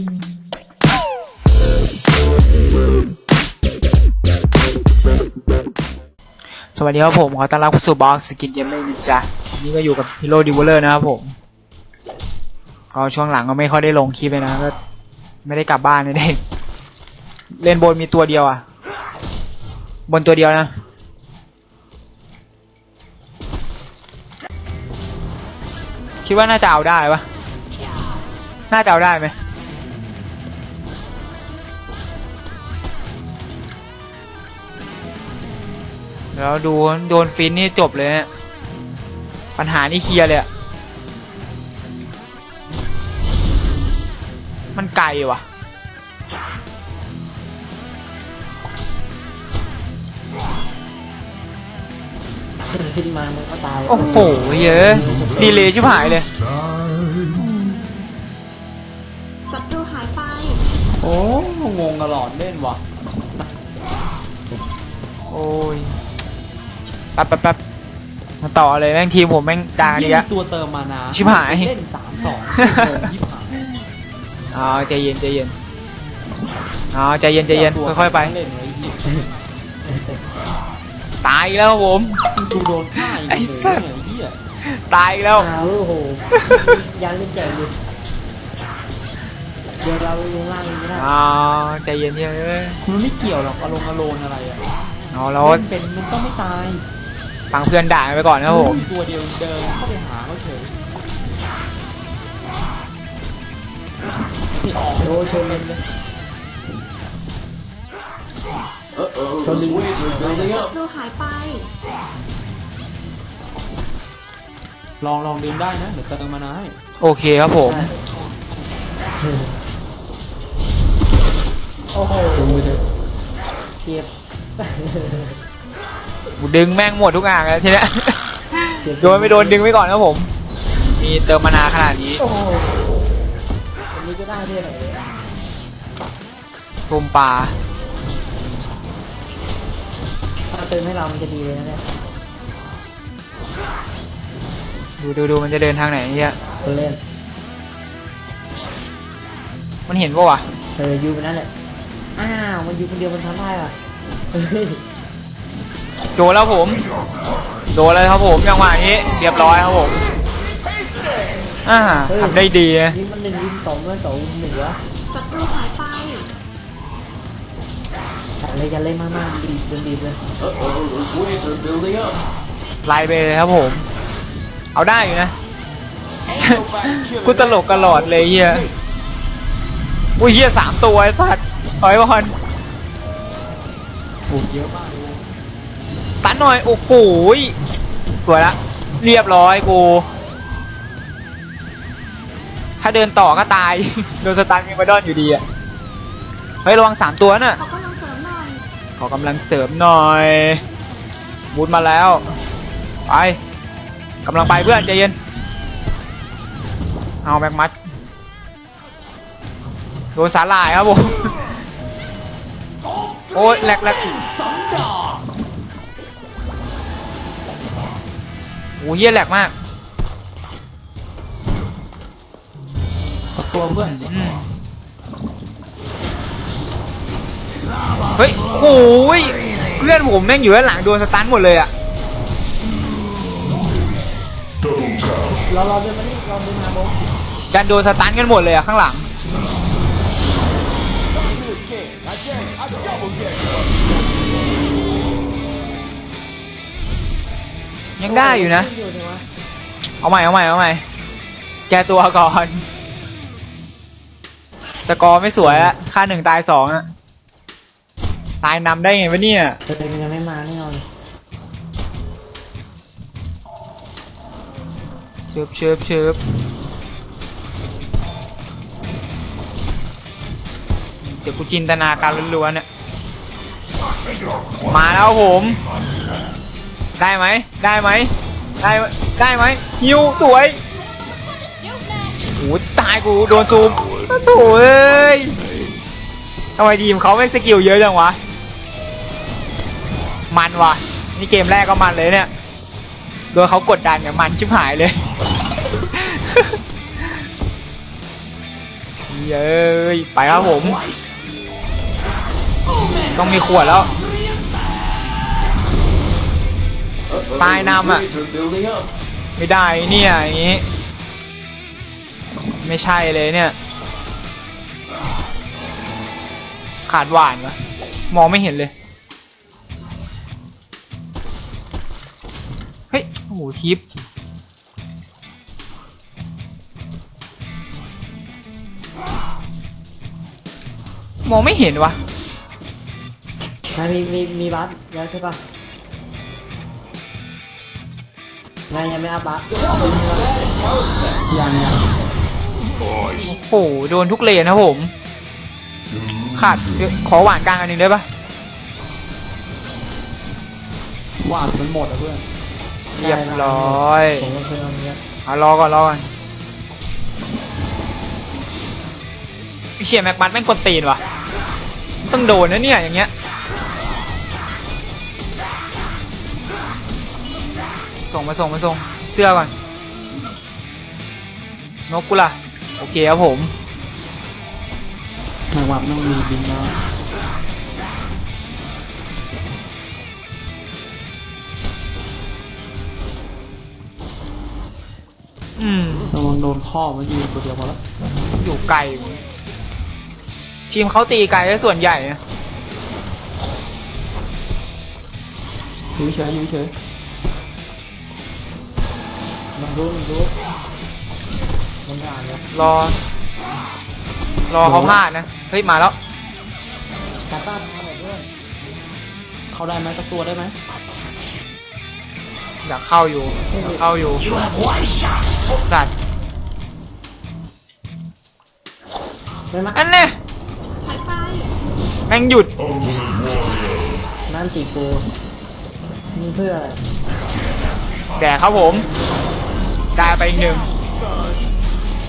สวัสดีครับผม ขอต้อนรับเข้าสู่บล็อกสกินเกมไม่มีจ้ะวันนี่ก็อยู่กับฮีโร่ดิวเวอร์นะครับผม ก็ช่วงหลังก็ไม่ค่อยได้ลงคลิปเลยนะก็ไม่ได้กลับบ้านเลยเด็กเล่นบนมีตัวเดียวอะ บนตัวเดียวนะคิดว่าน่าจะเอาได้ปะน่าจะเอาได้ไหม แล้วดูโดนฟินนี่จบเลยเนี่ยปัญหานี่เคลียร์เลยอะมันไกลว่ะ ขึ้นมามันก็ตายโอ้โหเยอะดีเลยชิบหายเลย ศัตรูหายไป โอ้งงตลอดเล่นว่ะ โอ้ยแป๊บแป๊บแป๊บมาต่อเลยแม่งทีมผมแม่งดังดียิ่อะงตัวเติมมานะชิบหาย เล่นสามสองยี่หายอ๋อใจเย็นใจเย็นอ๋อใจเย็นใจเย็นค่อยๆไป เล่นไว้ยี่ตายอีกแล้วครับผม กูโดนฆ่าอีกไอ้สัสโอ้โหเหี้ยตายอีกแล้ว อ้าวโอ้โหยันเล่นแจกดิเดี๋ยวเราลงล่างไม่ได้อ๋อใจเย็นเย็นเลยมันไม่เกี่ยวหรอกอารมณ์อารมณ์อะไรอะเอาแล้ว เล่นเป็นมันต้องไม่ตาย ฟังเพื่อนด่าไปก่อนนะครับผมมีตัวเดียวเดินเข้าไปหาเขาเฉยนี่ออกโดนชนเลยชนดึงศัตรูหายไป ลองลองดึงได้นะ เดี๋ยวเติมมานะให้โอเคครับผม โอ้โหเก็บกู ดึงแม่งหมดทุกอ่างแล้วทีเนี้ยเก็บโดนไม่โดนดึงไว้ก่อนครับผม มีเติมมานาขนาดนี้โอ้โหอันนี้ก็ได้เท่ไหนเลยซูมปลาถ้าเติมให้เรามันจะดีเลยนะเนี่ยดูดูดูมันจะเดินทางไหนเนี่ยคนเล่นมันเห็นปะวะเออยูมันนั่นแหละ อ้าว มันยูคนเดียวมันทำได้ว่ะเฮ้ย โดนแล้วผม โดนเลยครับผมจังหวะนี้เรียบร้อยครับผมอ่าทำได้ดีนะยิงมันหนึ่งยิงสองด้วยสองยิงหนึ่งวะศัตรูหายไปอะไรกันเล่นมากๆดีดดีดเลยไล่ไปเลยครับผม เอาได้อยู่นะกูตลกตลอดเลยเฮียอุ้ยเฮียสามตัวไอ้สัตว์ถอยก่อนถูกเยอะมากเลย ตันหน่อย โอ้โหยสวยละ เรียบร้อยกู ถ้าเดินต่อก็ตาย โดนสตันมีมาดอนอยู่ดีอะเฮ้ย ระวังสามตัวน่ะเขากำลังเสริมหน่อยขอกำลังเสริมหน่อยบูทมาแล้ว ไปกำลังไปเพื่อนใจเย็น เอาแบ็กมัดโดนสาหร่ายครับผม โอ้ยแหลกแหลกสองดอก โอ้ยเหี้ยแหลกมากขอตัวเพื่อนอืมเฮ้ยโอ้ยเพื่อนผมแม่งอยู่ด้านหลังโดนสตันหมดเลยอะเราเราเดินมานี่เราเดินมาบงจันโดนสตันกันหมดเลยอะข้างหลัง ยังได้อยู่นะ อยู่เนี่ยวะเอาใหม่เอาใหม่เอาใหม่แกตัวก่อนสกอร์ไม่สวยอะค่าหนึ่งตายสองอะตายนำได้ไงวะเนี่ยเติมยังไม่มาแน่นอนเชิบเชิบเชิบเดี๋ยวกูจินตนาการล้วนๆเนี่ยมาแล้วครับผม ได้ไหมได้ไหมได้ได้ไหมฮิวสวยโอ้ตายกูโดนซูมโถ่เอ้ยทำไมทีมเขาไม่สกิลเยอะจังวะ มันวะนี่เกมแรกก็มันเลยเนี่ยโดนเขากดดันกับมันชิบหายเลยเย้ยไปครับผม ต้องมีขวดแล้ว ตายนำอะ ไม่ได้เนี่ยอย่างงี้ ไม่ใช่เลยเนี่ย ขาดหวานวะมองไม่เห็นเลย เฮ้ย โอ้โหทิปมองไม่เห็นวะ มีมีมีบัสแล้วใช่ปะ นายยังไม่อัพบัสยังยังโอ้โหโดนทุกเลนนะผม ขาดขอหวานกลางอันหนึ่งได้ปะหวานมันหมดอะเพื่อนเรียบร้อยผมก็เคยเอาเนี้ยเอารอก่อนรอก่อนไอ้เชี่ยแม็กมัดแม่งกดตีนว่ะต้องโดนนะเนี่ยอย่างเงี้ย ส่งมาส่งมาส่งเสื้อก่อนนกกูล่ะ โอเคครับผมหมายว่าต้องมีบินมาอืมระวังโดนข้อเมื่อกี้ตัวเดียวพอแล้วอยู่ไกล ทีมเขาตีไกลซะส่วนใหญ่นะอยู่เฉยอยู่เฉย ลองดูลองดูมันอ่านเลยรอ รอเขาพลาดนะ เฮ้ย มาแล้ว กาต้าทำแบบเพื่อนเข้าได้ไหมสักตัวได้ไหมอยากเข้าอยู่อยากเข้าอยู่สัตว์ได้ไหมหอันเนี้ยายไปแม่งหยุด นั่นตีกูนี่เพื่ออะไรแดกครับผม ได้ไปอีกหนึ่ง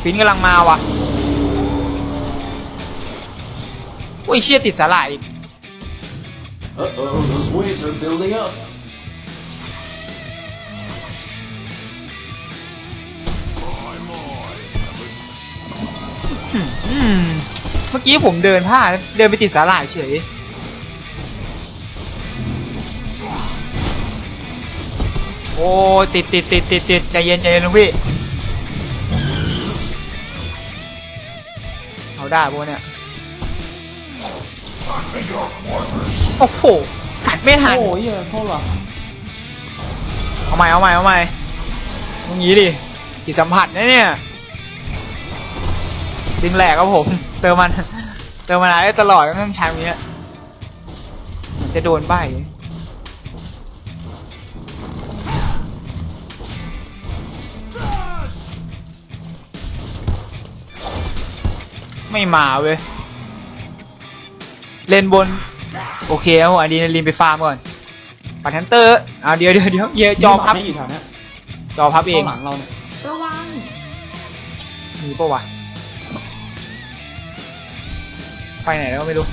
ฟินกำลังมาว่ะอุ้ยเชี่ยติดสาหร่ายอีก Uh-oh, those waves are building up. อืมเมื่อกี้ผมเดินพลาดเดินไปติดสาหร่ายเฉย อ้ติดติดติดติดติดใจเย็นใจเย็นลุงพี่ เอาได้พวกเนี่ย โอ้โห กัดไม่ทัน โอ้ยเหี้ยโทษว่ะเอาใหม่เอาใหม่เอาใหม่ตรงนี้ดิจิตสัมผัสนะเนี่ยดึงแหลกครับผม เติมมัน เติมมันได้ตลอดก็ต้องใช้ตรงนี้เหมือนจะโดนใบ ไม่มาเว้ย เล่นบน โอเคครับผมอะดรีนาลีนไปฟาร์มก่อน ปัดแฮนเตอร์อ่าเดี๋ยวเดี๋ยวเดี๋ยวเดี๋ยวจอพับ ไม่อยู่แถวเนี้ยจอพับเอข้างงหลังเราเนี่ยระวังมีปะวะ ไปไหนแล้วก็ไม่รู้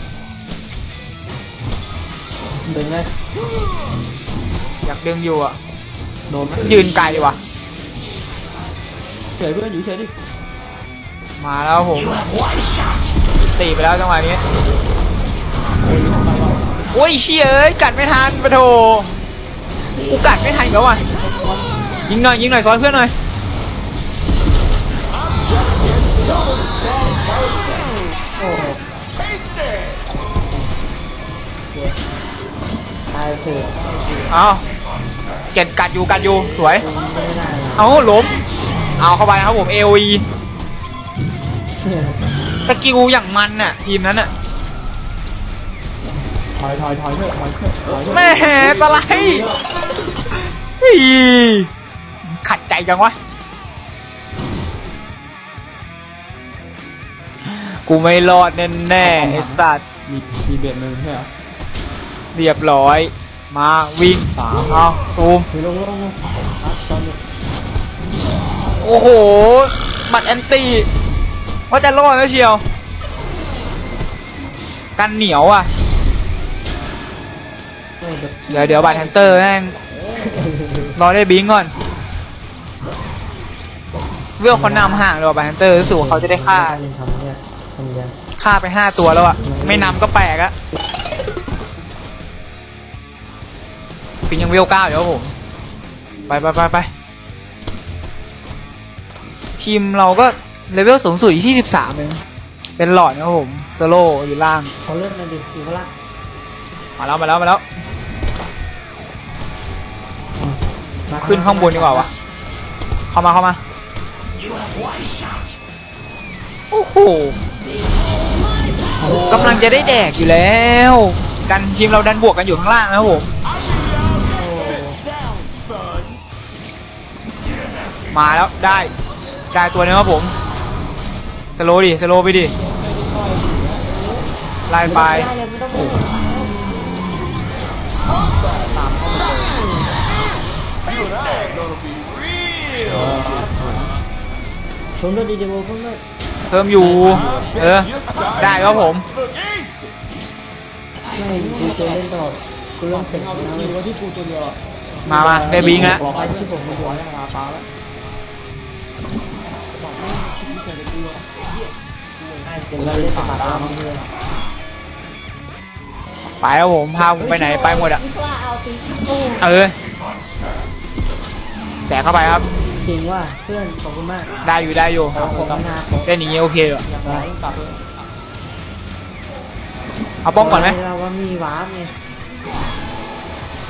ดึงเลยอยากดึงอยู่อะ โดนไหมยืนไกลว่ะเฉยเพื่อนอยู่เฉยดิ มาแล้วผมตีไปแล้วจังหวะนี้โอ้ยเชี่ยเอ้ยกัดไม่ทันปะโถกูกัดไม่ทันอีก็ว่ะยิงหน่อยยิงหน่อยซ้อนเพื่อนหน่อยตายเถอะเอาเก็ดกัดอยู่กัดอยู่สวย เอาล้มเอาเข้าไปครับผม AOE สกิลอย่างมันน่ะ ทีมนั้นน่ะถอยถอยถอยเถอะถอยเถอะถอยเถอะแม่สไลด์อีขัดใจจังวะ กูไม่รอดแน่แน่ๆไอ้สัตว์มีมีเบ็ดมือใช่ไหมเรียบร้อย มาวิ่งสามเอาซูมคือลงลงลงครับตอนนี้โอ้โหบัตรแอนตี้ ว่าจะรอดแล้วเชียว กันเหนียวอะเดี๋ยวเดี๋ยวเดี๋ยวบัตรแฮนเตอร์แม่งรอได้บิงก่อนเวลเขานำห่างเดี๋ยวบัตรแฮนเตอร์รู้สูเขาจะได้ฆ่าทำเนี่ยคนเดียฆ่าไปห้าตัวแล้วอะ ไม่นำก็แปลกอะฟิงยังเวลเก้าอยู่ครับผมไปไปไปไปทีมเราก็ เลเวลสูงสุดอยู่ที่สิบสามเองเป็นหลอดนะครับผมสโลอยู่ล่าง เขาเลือกมาดิอยู่ข้างล่างมาแล้วมาแล้วมาแล้ว มาขึ้นข้างบนดีกว่าวะเข้ามาเข้ามา โอ้โหกำลังจะได้แดกอยู่แล้วดันทีมเราดันบวกกันอยู่ข้างล่างนะครับผม มาแล้วได้ ได้ตัวนึงครับผม สโลดิสโลไปดิไล่ไปไเลยไม่ต้องพูดผมด้วยดีเดโวผมด้วยเพิ่มอยู่ เออ ได้ครับผมไม่กูจะเล่นตลอดกูเล่นเสร็จเอาล้วไปทีว่าที่กูตัวเดียวมามาได้บิงแล้ว คิดที่จะกูอะเดี๋ยวเราเล่นตลอดแล้วเลยไปครับผมพาผมไปไหนไปหมดอะเออ แตกเข้าไปครับ จริงว่าเพื่อนขอบคุณมากได้อยู่ได้อยู่ขอบคุณมากเล่นอย่างงี้โอเคอยู่อยากไปกลับเลยเอาป้อมก่อนไหมเราว่ามีวาร์ปไง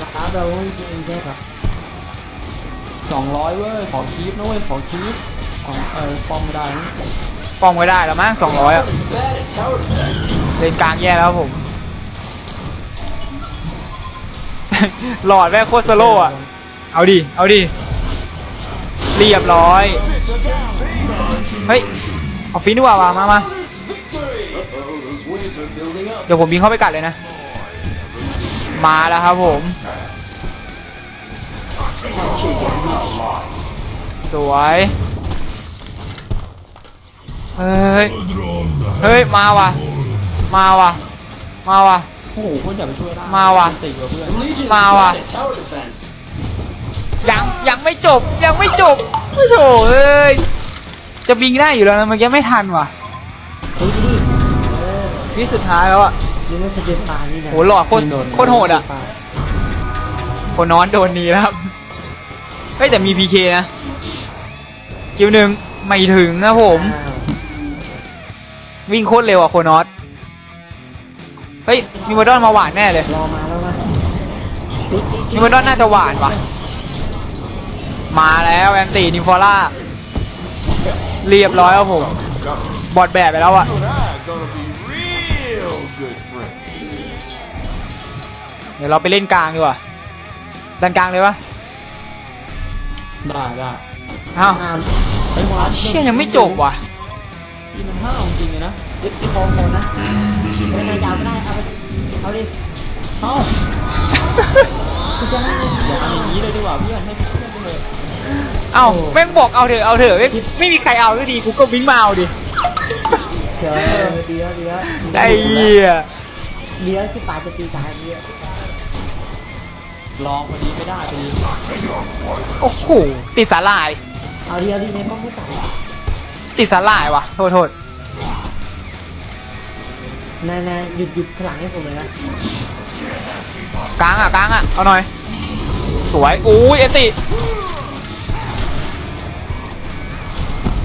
วาร์ปเราไม่จริงใช่ปะสองร้อยเว้ย ขอคีฟนะเว้ย ขอคีฟ ของเออป้อมไม่ได้ป้อมก็ได้แล้วมั้งสองร้อยอะเล่นกลางแย่แล้วผม หลอดแม่โคตรสโลว์อะเอาดิ เอาดิ เรียบร้อย เฮ้ยเอาฟินดีกว่าวะมามาเดี๋ยวผมบิงเข้าไปกัดเลยนะ มาแล้วครับผม สวย เฮ้ย เฮ้ย มาว่ะ มาว่ะ มาว่ะ โอ้โหเพื่อนอย่าไปช่วยได้มาว่ะ ติดว่ะเพื่อน The Legion is Mau à. bad at tower defense. ยังยังไม่จบยังไม่จบโอ้โหเอ้ย จะบิงได้อยู่แล้วนะเมื่อกี้ไม่ทันว่ะเฮ้ยดิเออวิสุดท้ายแล้วอะยังไม่เคยเจอปลานี่นะโหหลอดโคตรโคตรโหดอะคนนอนโดนหนีแล้วครับ เฮ้ยแต่มีพีเคนะ กิวหนึ่งไม่ถึงนะผม อ้าว วิ่งโคตรเร็วอะโคนอสเฮ้ยมีวอร์ดอนมาหวานแน่เลยรอมาแล้ววะมีวอร์ดอนน่าจะหวานว่ะมาแล้วแอนตี้นิฟอร่าเรียบร้อยครับผมบอดแบบไปแล้วอะ gonna be real good friends. เดี๋ยวเราไปเล่นกลางดีกว่าดันกลางเลยวะได้ได้อ้าวอ้าวไอ้วาร์ปเชี่ยยังไม่จบว่ะ ที่มันห้าวจริงเลยนะยึดที่คอโคนนะไม่ได้ยาวไม่ได้เอาไปเอาดิเอ้ากูจะให้อย่าทำอย่างนี้เลยดีกว่าเพื่อนให้เพื่อนไปเลยเอ้าแม่งบอกเอาเถอะเอาเถอะไม่ไม่มีใครเอาสักทีกูก็วิ่งมาเอาดิเดี๋ยวเออดีแล้วดีแล้วไอ้เหี้ยดีแล้วที่ปลาจะตีตายดีแล้วลองพอดีไม่ได้พอดีโอ้โหติดสาลาย เอาดีเอาดีในป้อมไม่ตาย ติดสาลายว่ะโทษโทษนายนายหยุดหยุดข้างหลังให้ผมเลยนะกลางอะกลางอะ เอาหน่อย สวย อุ้ยเอติ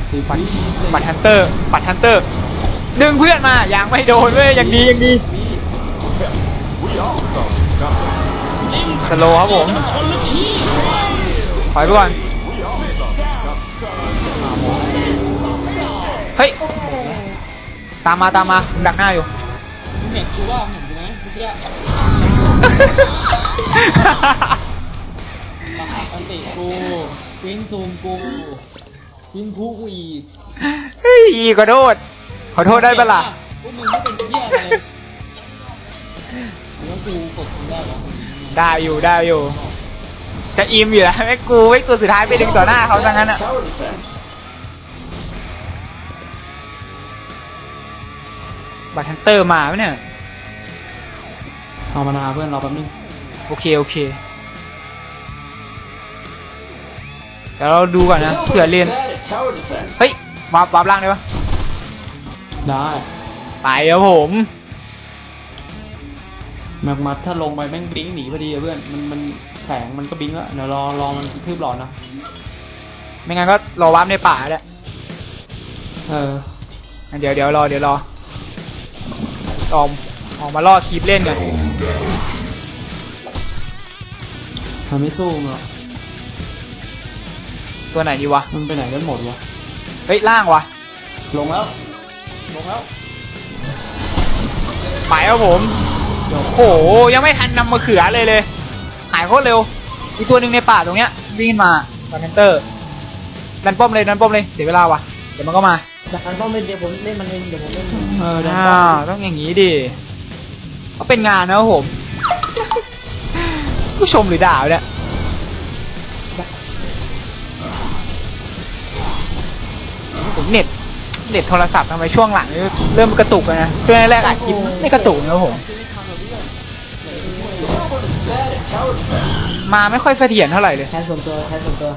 สีฟันบัตรฮันเตอร์บัตรฮันเตอร์ ดึงเพื่อนมายังไม่โดนเว้ยยังดียังดีสโลว์ครับผมถอยไปก่อน เฮ้ย ตามมาตามมาผมดักหน้าอยู่เห็นกูว่าเห็นกูไหมเมื่อกี้อันติกูปิ้งซูมกูปิ้งพูกูอีกเฮ้ยขอโทษ ขอโทษได้ปะล่ะ พวกมึงไม่เป็นเหี้ยอะไรเลยแล้วกูกดมึงได้ปะได้อยู่ได้อยู่ จะอิมอยู่แล้วไม่กูไม่ตัวสุดท้ายไปดึงต่อหน้าเขาซะงั้นอะ Tower defense. บัตรฮันเตอร์มาไหมเนี่ยเอามานาเพื่อนรอแป๊บนึงโอเค โอเค เดี๋ยวเราดูก่อนนะ Hell เผื่อ is เรียน bad at tower defense. เฮ้ยวาร์ปวาร์ปล่างได้ปะได้ไปครับผมแม็กมัดถ้าลงไปแม่งบลิงก์หนีพอดีอะเพื่อนมันมันแสงมันก็บลิงก์แล้วเดี๋ยวรอรอมันคืบหลอดนะไม่งั้นก็รอวาร์ปในป่าแหละเออเดี๋ยวเดี๋ยวรอเดี๋ยวรอ ออมออกมาล่อคีบเล่นกันมันไม่สู้มึงหรอกตัวไหนดีวะ มันไปไหนกันหมดวะ เฮ้ยล่างวะ ลงแล้ว ลงแล้ว ไปครับผม โอ้โห ยังไม่ทันนำมาเขือเลยเลย หายโคตรเร็ว อีกตัวหนึ่งในป่าตรงเนี้ย วิ่งขึ้นมาบาร์เมนเตอร์ดันป้อมเลยดันป้อมเลย เสียเวลาว่ะเดี๋ยวมันก็มา จากนั้นต้องเล่นเดี๋ยวผมเล่นมันเองเดี๋ยวผมเล่นเออดี๋ยวอ่าต้องอย่างนี้ดิเขาเป็นงานนะครับผม ผู้ชมหรือด่าวะเนี่ยผมเน็ตเน็ตโทรศัพท์ทำไมช่วงหลังนี่เริ่มกระตุกแล้วนะช่วงแรกๆอัดคลิปไม่กระตุกนะครับผม มาไม่ค่อยเสถียรเท่าไหร่เลย แทนส่วนตัวแทนส่วนตัว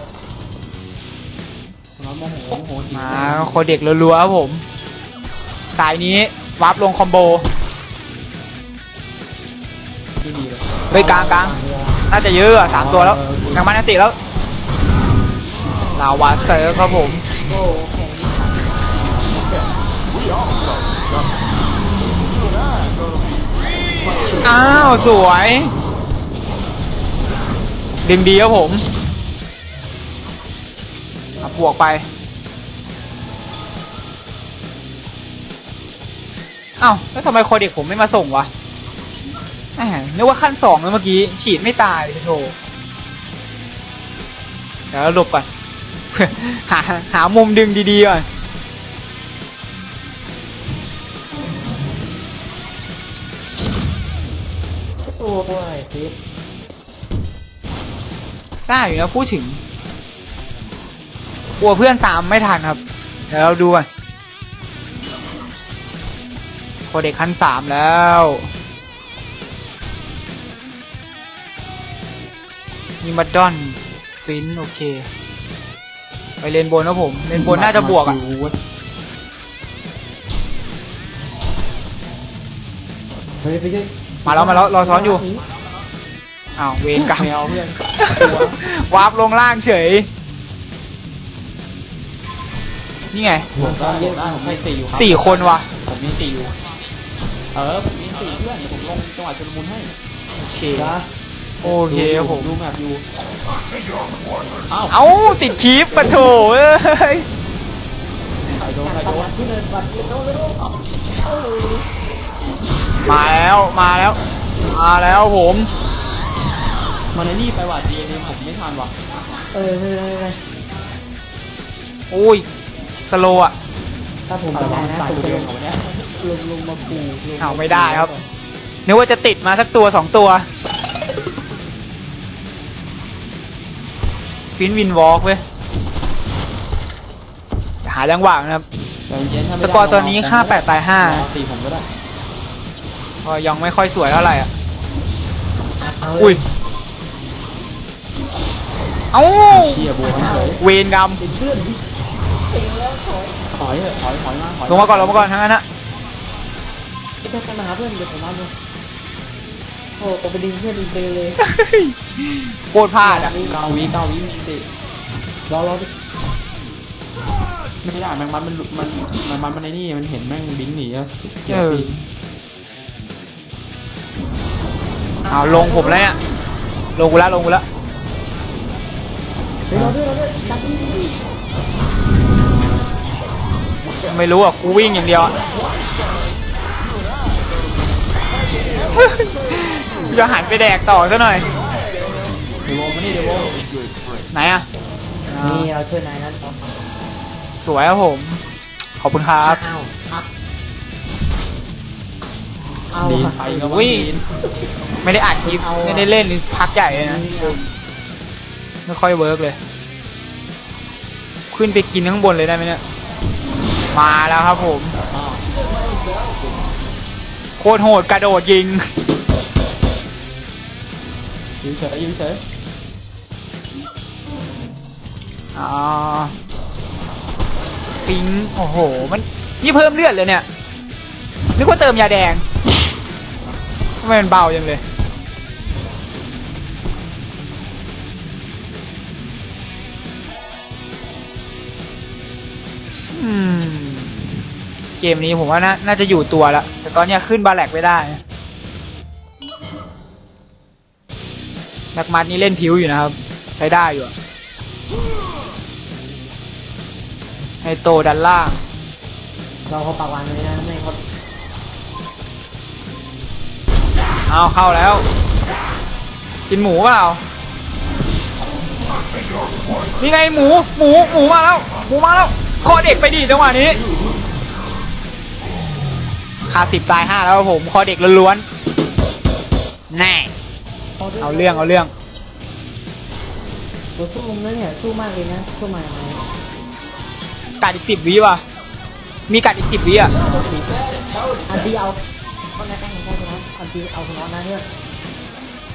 โมโหโมโหจริงมาโคเด็กรัวๆครับผม สายนี้วาร์ปลงคอมโบ ที่ดีเลยเฮ้ยกลางกลางน่าจะเยอะอะสามตัวแล้วยังมานาติแล้วลาวาเซอร์ครับผม โอ้แข่งนี้อ้าว สวย ดึงดีครับผมอะ บวกไปอ้าวแล้วทำไมโคเด็กผมไม่มาส่งวะแหมนึกว่าขั้นสองแล้วเมื่อกี้ ฉีดไม่ตายโธ่เดี๋ยวเราหลบก่อนหาหามุมดึงดีๆก่อนโอ้ยฟิตได้อยู่นะพูดถึง กลัวเพื่อนตามไม่ทันครับ เดี๋ยวเราดูก่อนโคเด็กขั้นสามแล้ว มีมัดดอน ฟิน โอเค ไปเลนบนนะผม เลนบนน่าจะบวกอะดูเว้ยเฮ้ยไปช่วยมาแล้วมาแล้วรอซ้อนอยู่ อ้าว เวรกรรมไม่เอาเพื่อนวาร์ปลงล่างเฉย นี่ไงผมได้ผมได้ผมมีสี่อยู่รับสี่คนวะผมมีสี่อยู่เออผมมีสี่เพื่อนเดี๋ยวผมลงจังหวะชุลมุนให้โอเคจ้าโอเคครับผมดูแมปอยู่เอ้าเอ้าติดคลิปปะโถเอ้ยใส่โดนใส่ตัโดดนที่เนินบัตรที่โน้ตเลยมาแล้วมาแล้ว มาแล้วผมมันไอ้นี่ไปว่ะดีนี่ผมไม่ทันว่ะเออไม่เป็นไรไม่เป็นไรอุ้ย สโลว์อะถ้าผมอะไรไปวะได้มันนะใส่ผมตัวจะเดีลยวงเหรอวะเนี่ยลงลงมาปูลงเอาไม่ได้ครับ นึกว่าจะติดมาสักตัวสองตัว ฟินวินวอล์กเว้ยหาจังหวะนะครับแต่เย็นถ้าไม่สได้กอร์ตอนนี้ค่าแปดตายห้ารอตีผมก็ได้ก็ยังไม่ค่อยสวยเท่าไหร่อะเอาอุ้ย เอ้าเชียร์บัวมันเลยเวนกรรม เป็นเพื่อนที่ถอยเถอะถอยถอยมาถอยลงมาก่อนลงมาก่อนทั้งนั้นนะไม่ต้องมาหาเพื่อนเดี๋ยวผมมาดูโอ้ผมไปดึงเพื่อนดึงเลยโคตรพลาดอะเก้าวิเก้าวิมีสิรอรอดิไม่ได้แมงมันมันมันมันมันมันไอ้นี่มันเห็นแม่งบิงหนีอะเกียร์ปีเอาลงผมแล้วเนี่ยลงกูแล้วลงกูแล้วเฮ้ยรอด้วยรอด้วยดักนี่ ไม่รู้อะกูวิ่งอย่างเดียวอะกูจะหันไปแดกต่อซะหน่อย เดี๋ยวโวมานี่เดี๋ยวโวไหนอะนี่เราช่วยนายนั้นต่อสวยครับผม ขอบคุณครับอ้าวอัพเอาดีนอะไปก็อุ้ว่ายดีนไม่ได้อัดคลิปเอาอะไม่ได้เล่นพักใหญ่เลยนะ ไม่ค่อยเวิร์กเลย ขึ้นไปกินข้างบนเลยได้ไหมเนี่ย มาแล้วครับผมอ้าวโคตรโหดกระโดดยิงยืนเฉยยืนเฉยอ่าปิงโอ้โห มันนี่เพิ่มเลือดเลยเนี่ย นึกว่าเติมยาแดงทำไมมันเบาจังเลย เกมนี้ผมว่าน่าน่าจะอยู่ตัวแล้วแต่ตอนเนี้ยขึ้นบาแลกไม่ได้นะแม็กมัดนี่เล่นผิวอยู่นะครับ ใช้ได้อยู่อะไฮโตดันล่าง เราเขาปากวางเลยนะไม่เขาเอาเข้าแล้ว กินหมูเปล่านี่ไงหมู หมู หมูมาแล้ว หมูมาแล้วคอเด็กไปดิจังหวะนี้ขาสิบตายห้าแล้วครับผมคอเด็กล้วนๆแน่เอาเรื่องเอาเรื่องตัวสู้นะเนี่ยสู้มากเลยนะสู้มาไหมกัดอีกสิบวิว่ะมีกัดอีกสิบวิอะอันที่เอาก็แน่แน่ได้นะอันที่เอาชนะนะเนี่ย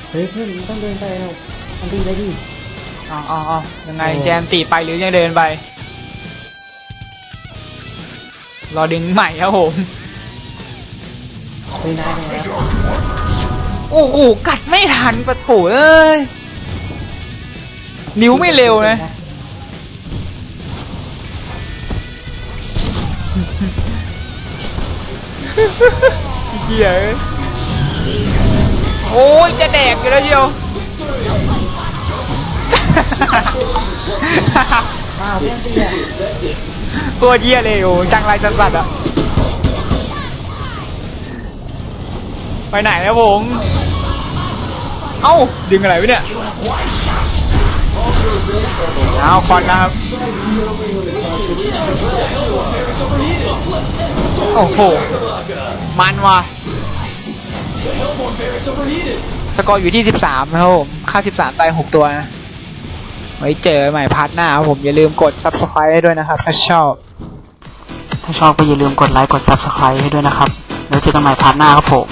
เฮ้ยเพื่อนต้องเดินไปแล้วอันที่ได้ดิอ๋ออ๋ออ๋อยังไงแจมตีไปหรือยังเดินไป รอดึงใหม่ครับผม เฮ้ยนายเป็นไงแล้วโอ้โหกัดไม่ทันปะโถเอ้ย นิ้วไม่เร็วนะเหี้ยเอ้ยโอ้ย จะแดกอยู่แล้วเชียวอ้าวเพื่อนเตี้ยตัวเหี้ยเลยโอ้จังไรจังสัตว์อะ ไปไหนนะผม เอ้า ดึงอะไรว้เนี่ยเอาคอนนะครับ โอ้โห มันว่ะ สกอร์อยู่ที่ 13 นะครับผม ค่า 13 ตาย 6 ตัวนะ ไว้เจอใหม่พาร์ทหน้าครับผม อย่าลืมกด subscribe ให้ด้วยนะครับ ถ้าชอบ ถ้าชอบก็อย่าลืมกดไลค์ กด subscribe ให้ด้วยนะครับ แล้วเจอกันใหม่พาร์ทหน้าครับผม